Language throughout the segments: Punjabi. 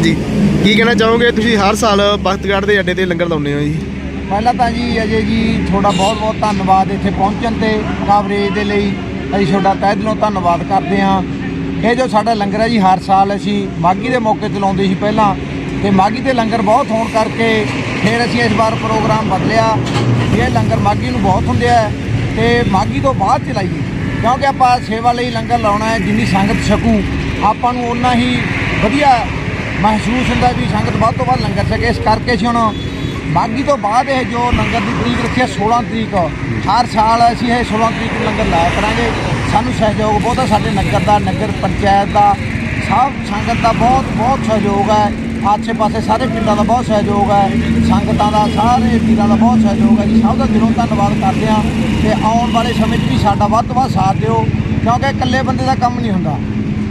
ਹਾਂਜੀ। ਕੀ ਕਹਿਣਾ ਚਾਹੋਗੇ? ਤੁਸੀਂ ਹਰ ਸਾਲ ਬਖਤਗੜ੍ਹ ਦੇ ਅੱਡੇ ਤੇ ਲੰਗਰ ਲਾਉਂਦੇ ਹੋ ਜੀ। ਪਹਿਲਾਂ ਤਾਂ ਜੀ ਅਜੇ ਜੀ ਤੁਹਾਡਾ ਬਹੁਤ ਬਹੁਤ ਧੰਨਵਾਦ ਇੱਥੇ ਪਹੁੰਚਣ ਤੇ ਕਵਰੇਜ ਦੇ ਲਈ। ਅਸੀਂ ਤੁਹਾਡਾ ਤਹਿ ਦਿਲੋਂ ਧੰਨਵਾਦ ਕਰਦੇ ਹਾਂ। ਇਹ ਜੋ ਸਾਡਾ ਲੰਗਰ ਹੈ ਜੀ, ਹਰ ਸਾਲ ਅਸੀਂ ਮਾਘੀ ਦੇ ਮੌਕੇ ਤੇ ਲਾਉਂਦੇ ਸੀ ਪਹਿਲਾਂ। ਤੇ ਮਾਘੀ ਤੇ ਲੰਗਰ ਬਹੁਤ ਹੋਣ ਕਰਕੇ ਫਿਰ ਅਸੀਂ ਇਸ ਵਾਰ ਪ੍ਰੋਗਰਾਮ ਬਦਲਿਆ। ਇਹ ਲੰਗਰ ਮਾਘੀ ਨੂੰ ਬਹੁਤ ਹੁੰਦੇ ਆ। ਤੇ ਮਾਘੀ ਤੋਂ ਬਾਅਦ ਚਲਾਈਏ। ਕਿਉਂਕਿ ਆਪਾਂ ਸੇਵਾ ਲਈ ਲੰਗਰ ਲਾਉਣਾ ਹੈ, ਜਿੰਨੀ ਸੰਗਤ ਛਕੂ, ਆਪਾਂ ਨੂੰ ਓਨਾ ਹੀ ਵਧੀਆ ਮਹਿਸੂਸ ਹੁੰਦਾ ਵੀ ਸੰਗਤ ਵੱਧ ਤੋਂ ਵੱਧ ਲੰਗਰ ਛਕੇ। ਇਸ ਕਰਕੇ ਅਸੀਂ ਹੁਣ ਮਾਘੀ ਤੋਂ ਬਾਅਦ ਇਹ ਜੋ ਲੰਗਰ ਦੀ ਤਰੀਕ ਰੱਖੀ ਹੈ 16 ਤਰੀਕ। ਹਰ ਸਾਲ ਅਸੀਂ ਇਹ 16 ਤਰੀਕ ਨੂੰ ਲੰਗਰ ਲਾਇਆ ਕਰਾਂਗੇ। ਸਾਨੂੰ ਸਹਿਯੋਗ ਬਹੁਤ ਹੈ, ਸਾਡੇ ਨਗਰ ਦਾ, ਨਗਰ ਪੰਚਾਇਤ ਦਾ, ਸਭ ਸੰਗਤ ਦਾ ਬਹੁਤ ਬਹੁਤ ਸਹਿਯੋਗ ਹੈ। ਆਸੇ ਪਾਸੇ ਸਾਰੇ ਪਿੰਡਾਂ ਦਾ ਬਹੁਤ ਸਹਿਯੋਗ ਹੈ। ਸੰਗਤਾਂ ਦਾ, ਸਾਰੇ ਵੀਰਾਂ ਦਾ ਬਹੁਤ ਸਹਿਯੋਗ ਹੈ। ਜੀ ਸਭ ਦਾ ਦਿਲੋਂ ਧੰਨਵਾਦ ਕਰਦੇ ਹਾਂ। ਤੇ ਆਉਣ ਵਾਲੇ ਸਮੇਂ 'ਚ ਵੀ ਸਾਡਾ ਵੱਧ ਤੋਂ ਵੱਧ ਸਾਥ ਦਿਓ, ਕਿਉਂਕਿ ਇਕੱਲੇ ਬੰਦੇ ਦਾ ਕੰਮ ਨਹੀਂ ਹੁੰਦਾ।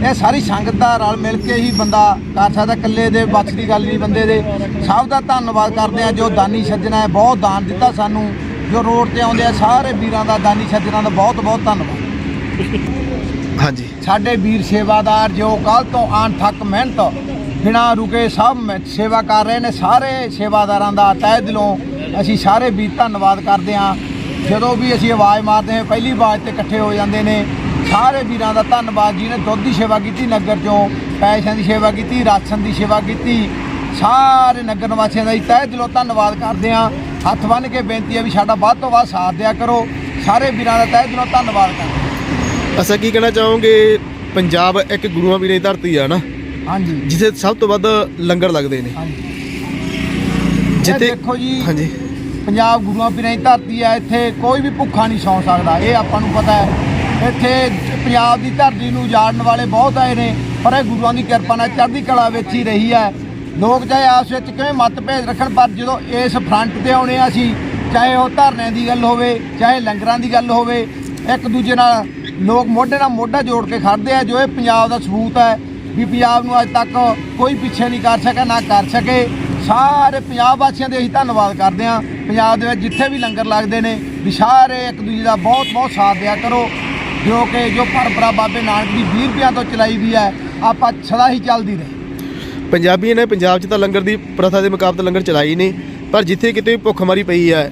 ਇਹ ਸਾਰੀ ਸੰਗਤ ਦਾ ਰਲ ਮਿਲ ਕੇ ਹੀ ਬੰਦਾ ਕਰ ਸਕਦਾ ਇਕੱਲੇ ਦੇ ਬੱਸ ਦੀ ਗੱਲ ਨਹੀਂ ਬੰਦੇ ਦੇ। ਸਭ ਦਾ ਧੰਨਵਾਦ ਕਰਦੇ ਆ ਜੋ ਦਾਨੀ ਸੱਜਣਾ ਹੈ ਬਹੁਤ ਦਾਨ ਦਿੱਤਾ ਸਾਨੂੰ। ਜੋ ਰੋਡ ਤੇ ਆਉਂਦੇ ਆ ਸਾਰੇ ਵੀਰਾਂ ਦਾ ਦਾਨੀ ਸੱਜਣਾ ਦਾ ਬਹੁਤ ਬਹੁਤ ਧੰਨਵਾਦ। ਹਾਂਜੀ। ਸਾਡੇ ਵੀਰ ਸੇਵਾਦਾਰ ਜੋ ਕੱਲ ਤੋਂ ਆਣ ਤੱਕ ਮਿਹਨਤ ਬਿਨਾਂ ਰੁਕੇ ਸਭ ਮ- ਸੇਵਾ ਕਰ ਰਹੇ ਨੇ ਸਾਰੇ ਸੇਵਾਦਾਰਾਂ ਦਾ ਤਹਿ ਦਿਲੋਂ ਅਸੀਂ ਸਾਰੇ ਵੀਰ ਧੰਨਵਾਦ ਕਰਦੇ ਹਾਂ। ਜਦੋਂ ਵੀ ਅਸੀਂ ਆਵਾਜ਼ ਮਾਰਦੇ ਹਾਂ ਪਹਿਲੀ ਆਵਾਜ਼ ਤੇ ਇਕੱਠੇ ਹੋ ਜਾਂਦੇ ਨੇ। ਸਾਰੇ ਵੀਰਾਂ ਦਾ ਧੰਨਵਾਦ। ਜਿਹਨੇ ਦੁੱਧ ਦੀ ਸੇਵਾ ਕੀਤੀ ਨਗਰ ਚੋਂ ਪੈਸਿਆਂ ਦੀ ਸੇਵਾ ਕੀਤੀ ਰਾਸ਼ਨ ਦੀ ਸੇਵਾ ਕੀਤੀ ਸਾਰੇ ਨਗਰ ਨਿਵਾਸੀਆਂ ਦਾ ਤਹਿ ਦਿਲੋਂ ਧੰਨਵਾਦ ਕਰਦੇ ਹਾਂ। ਹੱਥ ਬੰਨ੍ਹ ਕੇ ਬੇਨਤੀ ਹੈ ਵੀ ਸਾਡਾ ਵੱਧ ਤੋਂ ਵੱਧ ਸਾਥ ਦਿਆ ਕਰੋ। ਸਾਰੇ ਵੀਰਾਂ ਦਾ ਤਹਿ ਦਿਲੋਂ ਧੰਨਵਾਦ ਕਰਦੇ। ਅਸਾਂ ਕੀ ਕਹਿਣਾ ਚਾਹੋਗੇ? ਪੰਜਾਬ ਇੱਕ ਗੁਰੂਆਂ ਪੀਰਾਂ ਦੀ ਧਰਤੀ ਆ ਨਾ ਹਾਂਜੀ। ਜਿੱਥੇ ਸਭ ਤੋਂ ਵੱਧ ਲੰਗਰ ਲੱਗਦੇ ਨੇ। ਹਾਂਜੀ। ਜਿੱਥੇ ਦੇਖੋ ਜੀ ਹਾਂਜੀ। ਪੰਜਾਬ ਗੁਰੂਆਂ ਪੀਰਾਂ ਦੀ ਧਰਤੀ ਹੈ ਇੱਥੇ ਕੋਈ ਵੀ ਭੁੱਖਾ ਨਹੀਂ ਸੌਂ ਸਕਦਾ। ਇਹ ਆਪਾਂ ਨੂੰ ਪਤਾ ਹੈ। ਇੱਥੇ ਪੰਜਾਬ ਦੀ ਧਰਤੀ ਨੂੰ ਉਜਾੜਨ ਵਾਲੇ ਬਹੁਤ ਆਏ ਨੇ, ਪਰ ਇਹ ਗੁਰੂਆਂ ਦੀ ਕਿਰਪਾ ਨਾਲ ਚੜ੍ਹਦੀ ਕਲਾ ਵਿੱਚ ਹੀ ਰਹੀ ਹੈ। ਲੋਕ ਚਾਹੇ ਆਪਸ ਵਿੱਚ ਕਿਵੇਂ ਮਤਭੇਦ ਰੱਖਣ, ਪਰ ਜਦੋਂ ਇਸ ਫਰੰਟ ਤੇ ਆਉਣੇ ਆ ਅਸੀਂ, ਚਾਹੇ ਉਹ ਧਰਨਿਆਂ ਦੀ ਗੱਲ ਹੋਵੇ, ਚਾਹੇ ਲੰਗਰਾਂ ਦੀ ਗੱਲ ਹੋਵੇ, ਇੱਕ ਦੂਜੇ ਨਾਲ ਲੋਕ ਮੋਢੇ ਨਾਲ ਮੋਢਾ ਜੋੜ ਕੇ ਖੜਦੇ ਆ, ਜੋ ਇਹ ਪੰਜਾਬ ਦਾ ਸਬੂਤ ਹੈ ਵੀ ਪੰਜਾਬ ਨੂੰ ਅੱਜ ਤੱਕ ਕੋਈ ਪਿੱਛੇ ਨਹੀਂ ਕਰ ਸਕਿਆ, ਨਾ ਕਰ ਸਕੇ। ਸਾਰੇ ਪੰਜਾਬ ਵਾਸੀਆਂ ਦੇ ਅਸੀਂ ਧੰਨਵਾਦ ਕਰਦੇ ਹਾਂ। ਪੰਜਾਬ ਦੇ ਵਿੱਚ ਜਿੱਥੇ ਵੀ ਲੰਗਰ ਲੱਗਦੇ ਨੇ, ਵੀ ਸਾਰੇ ਇੱਕ ਦੂਜੇ ਦਾ ਬਹੁਤ ਬਹੁਤ ਸਾਥ ਦਿਆ ਕਰੋ। ਜੋ ਕਿ ਜੋ ਪਰੰਪਰਾ ਬਾਬੇ ਨਾਨਕ ਦੀ 20 ਰੁਪਈਆਂ ਤੋਂ ਚਲਾਈ ਵੀ ਹੈ ਆਪਾਂ ਸਦਾ ਹੀ ਚੱਲਦੀ ਰਹੇ। ਪੰਜਾਬੀਆਂ ਨੇ ਪੰਜਾਬ 'ਚ ਤਾਂ ਲੰਗਰ ਦੀ ਪ੍ਰਥਾ ਦੇ ਮੁਕਾਬਲੇ ਲੰਗਰ ਚਲਾਈ ਨਹੀਂ ਪਰ ਜਿੱਥੇ ਕਿਤੇ ਭੁੱਖਮਰੀ ਪਈ ਹੈ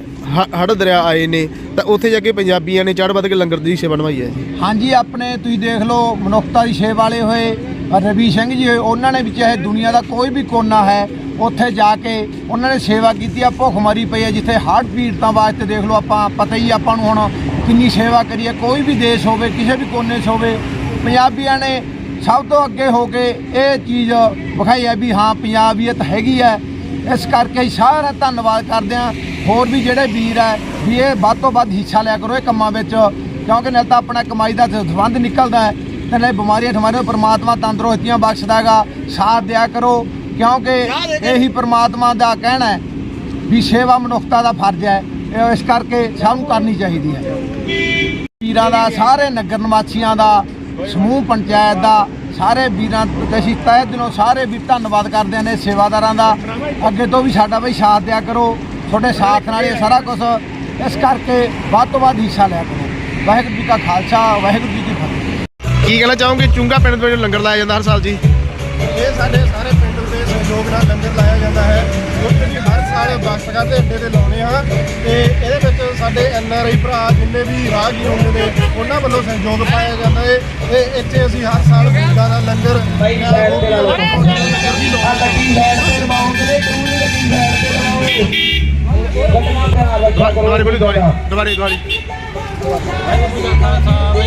ਹੜ ਦਰਿਆ ਆਏ ਨੇ ਤਾਂ ਉੱਥੇ ਜਾ ਕੇ ਪੰਜਾਬੀਆਂ ਨੇ ਚੜ੍ਹ ਵੱਧ ਕੇ ਲੰਗਰ ਦੀ ਸੇਵਾ ਨਿਭਾਈ ਹੈ। ਹਾਂਜੀ ਆਪਣੇ ਤੁਸੀਂ ਦੇਖ ਲਓ ਮਨੁੱਖਤਾ ਦੀ ਸੇਵਾ ਵਾਲੇ ਹੋਏ ਰਵੀ ਸਿੰਘ ਜੀ ਹੋਏ ਉਹਨਾਂ ਨੇ ਵੀ ਚਾਹੇ ਦੁਨੀਆ ਦਾ ਕੋਈ ਵੀ ਕੋਨਾ ਹੈ ਉੱਥੇ ਜਾ ਕੇ ਉਹਨਾਂ ਨੇ ਸੇਵਾ ਕੀਤੀ ਆ ਭੁੱਖਮਰੀ ਪਈ ਹੈ ਜਿੱਥੇ ਹਾਰਟ ਪੀੜਤਾਂ ਵਾਸਤੇ ਦੇਖ ਲਓ ਆਪਾਂ ਪਤਾ ਹੀ ਆਪਾਂ ਨੂੰ ਹੁਣ ਕਿੰਨੀ ਸੇਵਾ ਕਰੀਏ ਕੋਈ ਵੀ ਦੇਸ਼ ਹੋਵੇ ਕਿਸੇ ਵੀ ਕੋਨੇ 'ਚ ਹੋਵੇ ਪੰਜਾਬੀਆਂ ਨੇ ਸਭ ਤੋਂ ਅੱਗੇ ਹੋ ਕੇ ਇਹ ਚੀਜ਼ ਵਿਖਾਈ ਹੈ ਵੀ ਹਾਂ ਪੰਜਾਬੀਅਤ ਹੈਗੀ ਹੈ। ਇਸ ਕਰਕੇ ਅਸੀਂ ਸਾਰਾ ਧੰਨਵਾਦ ਕਰਦੇ ਹਾਂ। ਹੋਰ ਵੀ ਜਿਹੜੇ ਵੀਰ ਹੈ ਵੀ ਇਹ ਵੱਧ ਤੋਂ ਵੱਧ ਹਿੱਸਾ ਲਿਆ ਕਰੋ ਇਹ ਕੰਮਾਂ ਵਿੱਚ ਕਿਉਂਕਿ ਨਾਲ ਤਾਂ ਆਪਣਾ ਕਮਾਈ ਦਾ ਸੰਬੰਧ ਨਿਕਲਦਾ ਹੈ। ਤੇ ਨਾਲ ਬਿਮਾਰੀਆਂ ਠਮਾਰੀਆਂ ਪਰਮਾਤਮਾ ਤੰਦਰੁਸਤੀਆਂ ਬਖਸ਼ਦਾ ਹੈਗਾ ਸਾਥ ਦਿਆ ਕਰੋ ਕਿਉਂਕਿ ਇਹੀ ਪਰਮਾਤਮਾ ਦਾ ਕਹਿਣਾ ਹੈ ਵੀ ਸੇਵਾ ਮਨੁੱਖਤਾ ਦਾ ਫਰਜ਼ ਹੈ। ਇਸ ਕਰਕੇ ਸਭ ਨੂੰ ਕਰਨੀ ਚਾਹੀਦੀ ਹੈ। ਵੀਰਾਂ ਦਾ ਸਾਰੇ ਨਗਰ ਨਿਵਾਸੀਆਂ ਦਾ ਸਮੂਹ ਪੰਚਾਇਤ ਦਾ ਸਾਰੇ ਵੀਰਾਂ ਤੇ ਅਸੀਂ ਤਹਿ ਦਿਲੋਂ ਸਾਰੇ ਵੀ ਧੰਨਵਾਦ ਕਰਦੇ ਨੇ ਸੇਵਾਦਾਰਾਂ ਦਾ। ਅੱਗੇ ਤੋਂ ਵੀ ਸਾਡਾ ਬਈ ਸਾਥ ਦਿਆ ਕਰੋ ਤੁਹਾਡੇ ਸਾਥ ਨਾਲ ਇਹ ਸਾਰਾ ਕੁਝ ਇਸ ਕਰਕੇ ਵੱਧ ਤੋਂ ਵੱਧ ਹਿੱਸਾ ਲਿਆ ਕਰੋ। ਵਾਹਿਗੁਰੂ ਜੀ ਕਾ ਖਾਲਸਾ ਵਾਹਿਗੁਰੂ ਜੀ ਕੀ ਫਤਿਹ। ਕੀ ਕਹਿਣਾ ਚਾਹੋਗੇ? ਚੁੰਗਾ ਪਿੰਡ ਦੇ ਵਿੱਚ ਲੰਗਰ ਲਾਇਆ ਜਾਂਦਾ ਹਰ ਸਾਲ ਜੀ। ਇਹ ਸਾਡੇ ਸਾਰੇ ਬਖਤਗੜ੍ਹ ਦੇ ਅੱਡੇ ਤੇ ਲਾਉਂਦੇ ਹਾਂ ਤੇ ਇਹਦੇ ਵਿੱਚ ਸਾਡੇ ਐਨ ਆਰ ਆਈ ਭਰਾ ਜਿੰਨੇ ਵੀ ਰਾਹਗੀਰ ਹੁੰਦੇ ਨੇ ਉਹਨਾਂ ਵੱਲੋਂ ਸਹਿਯੋਗ ਪਾਇਆ ਜਾਂਦਾ ਹੈ ਇਹ ਇੱਥੇ ਅਸੀਂ ਹਰ ਸਾਲ ਫੂਲਾਂ ਦਾ ਲੰਗਰ ਦੁਬਾਰੇ ਬੋਲੀ ਦੁਬਾਰੇ ਦੁਬਾਰੇ ਦੁਬਾਰੇ ਵਾਹਿਗੁਰੂ ਜੀ ਕਾ ਖਾਲਸਾ